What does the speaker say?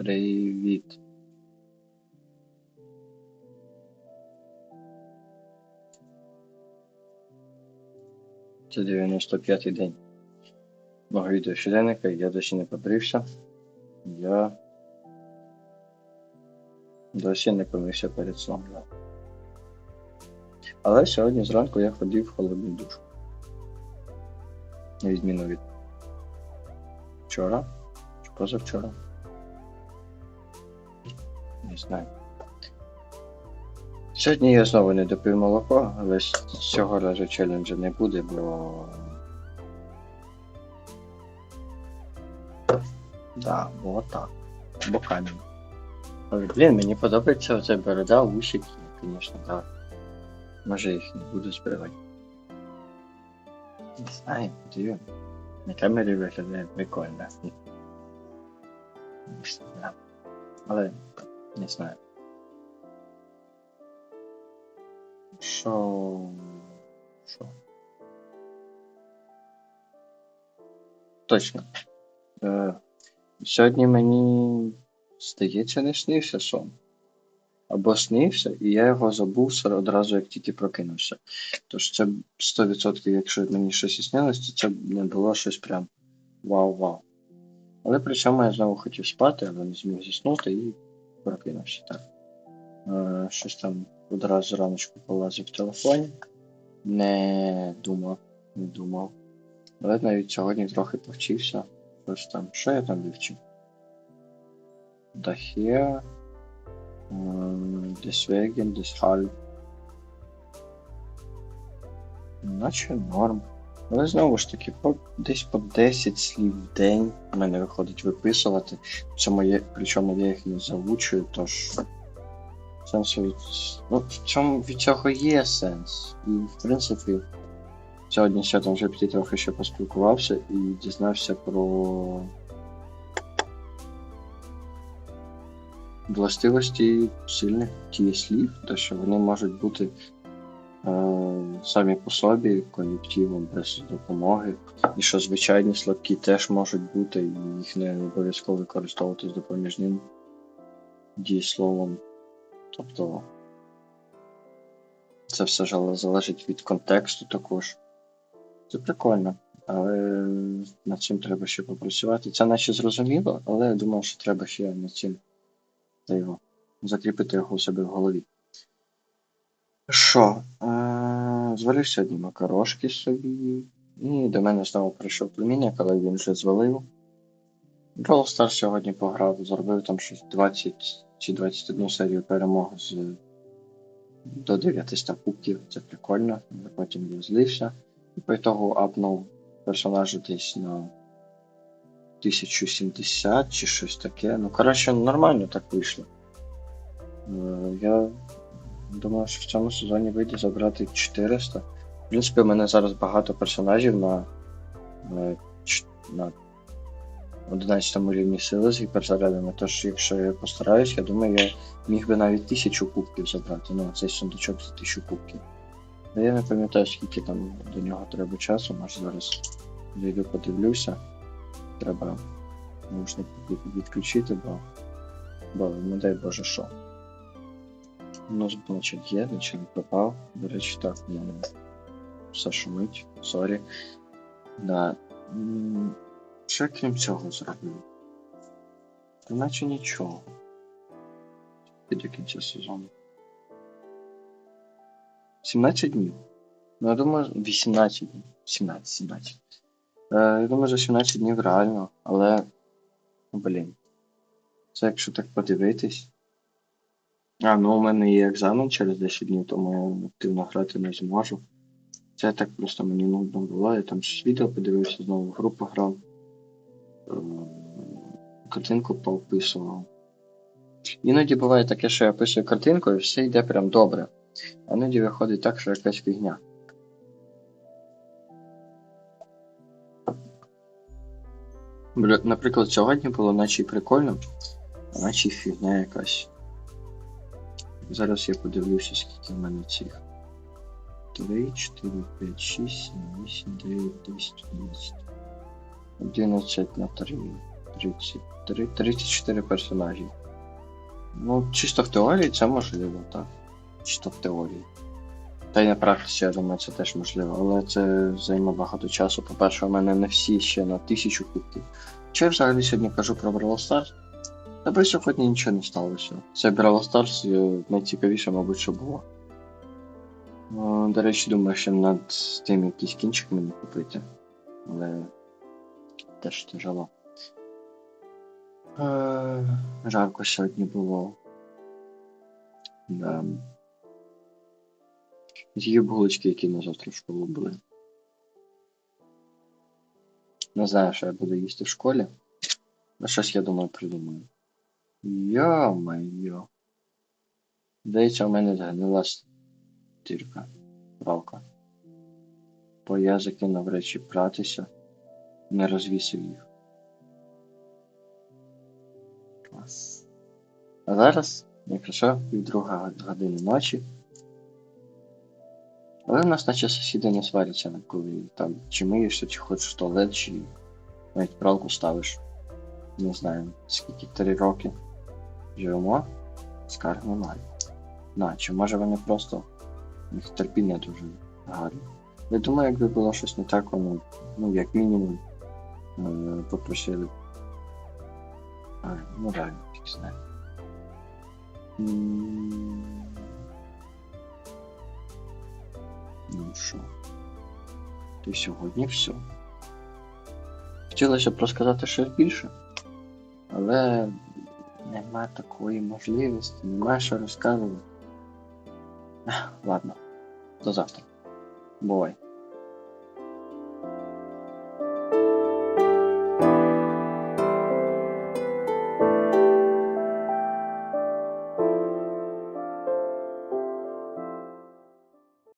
Привіт. Це 95-й день мого відео щоденника, я досі не побрився. Я досі не помився перед сном. Але сьогодні зранку я ходив в холодний душ. На відміну від вчора чи позавчора. Не знаю. Сьогодні я знову не допив молоко, але з цього разу челенджа не буде, бо. Да, бо так. Бо камінь. Але, блін, мені подобається оця борода, усики, звісно, так. Може їх не буду збривати. Не знаю, дивно. На камері виглядає прикольно. Але не знаю. Що. Що? Точно. Е, сьогодні мені, здається, не снився сон. Або снився, і я його забув одразу, як тільки прокинувся. Тож це 100%, якщо мені щось і то це не було щось прям вау-вау. Але при цьому я знову хотів спати, але не зміг заснути і прокинувся так. Е, щось там одразу раночку полазив в телефоні. Не думав, не думав. Але навіть сьогодні трохи повчився. Щось там. Що я там вивчив? Дахе, Deswegen, Deshalb. Наче норм. Але знову ж таки, по, десь по 10 слів в день в мене виходить виписувати. Причому я, причому я їх не заучую, тож сенсу від... Ну, в цьому від цього є сенс. І в принципі, сьогодні ще там вже піти трохи ще поспілкувався і дізнався про властивості сильних дієслів, те, що вони можуть бути самі по собі кон'юктивом без допомоги, і що звичайні слабкі теж можуть бути, і їх не обов'язково використовувати з допоміжним дієсловом. Тобто це все залежить від контексту також. Це прикольно, але над цим треба ще попрацювати. Це наче зрозуміло, але я думав, що треба ще над цим закріпити його у себе в голові. Що? Е, Зварив сьогодні макарошки собі. І до мене знову прийшов племінник, але він вже звалив. Brawl Stars сьогодні пограв, зробив там щось 20 чи 21 серію перемог з до 900 кубків. Це прикольно. Але Потім я злився. І по ітогу апнув персонажа десь на 1070 чи щось таке. Ну, коротше, нормально так вийшло. Е, Я думаю, що в цьому сезоні вийде забрати 400. В принципі, у мене зараз багато персонажів на, на, на 11 рівні сили з гіперзарядами. Тож, якщо я постараюсь, я думаю, я міг би навіть 1000 кубків забрати. Ну, цей сундучок за 1000 кубків. Але я не пам'ятаю, скільки там до нього треба часу, може зараз зайду подивлюся. Треба від- відключити, бо, бо не дай Боже що. Ну, значить є, значить не пропав. До речі, так, в мене все шумить, сорі. Да. Що крім цього зробив? Наче нічого. І до кінця сезону. 17 днів. Ну, я думаю, 18 днів. 17, 17. Е, я думаю, за 17 днів реально, але. Ну, блін. Це якщо так подивитись. А, ну у мене є екзамен через 10 днів, тому я активно грати не зможу. Це так просто мені нудно було. Я там щось відео подивився, знову в гру пограв. Е, Картинку поописував. Іноді буває таке, що я описую картинку і все йде прям добре. А іноді виходить так, що якась фігня. Наприклад, сьогодні було наче прикольно, а наче фігня якась. Зараз я подивлюся, скільки в мене цих. 3, 4, 5, 6, 7, 8, 9, 10, 11. 11 на 3. 33, 34 персонажі. Ну, чисто в теорії це можливо, так. Чисто в теорії. Та й на практиці, я думаю, це теж можливо, але це займе багато часу. По-перше, у мене не всі ще на тисячу кубків. Чи я взагалі сьогодні кажу про Brawl Stars? Та би сьогодні нічого не сталося. Це Brawl Stars е, найцікавіше, мабуть, що було. О, До речі, думаю, що над тим якийсь кінчик мені купити. Але теж тяжело. Е, Жарко сьогодні було. Да. З'їв булочки, які на завтра в школу були. Не знаю, що я буду їсти в школі. Ну, щось, я думаю, придумаю. Йо-майо. Здається, у мене згнила стірка. Валка. Бо я закинув речі пратися, не розвісив їх. Клас. А зараз, якщо півдруга години ночі. Але в нас наче сусіди не сваряться, коли там чи миєшся, чи хочеш в туалет, чи навіть пралку ставиш. Не знаю, скільки три роки живемо, скарг немає. Наче, може вони просто терпіння дуже гарне. Я думаю, якби було щось не так, вони, ну, як мінімум, е, попросили. А, ну реально, фіг знає. Ну що? То сьогодні все. Хотілося б розказати щось більше, але нема такої можливості, нема що розказувати. Ладно, до завтра. Бувай.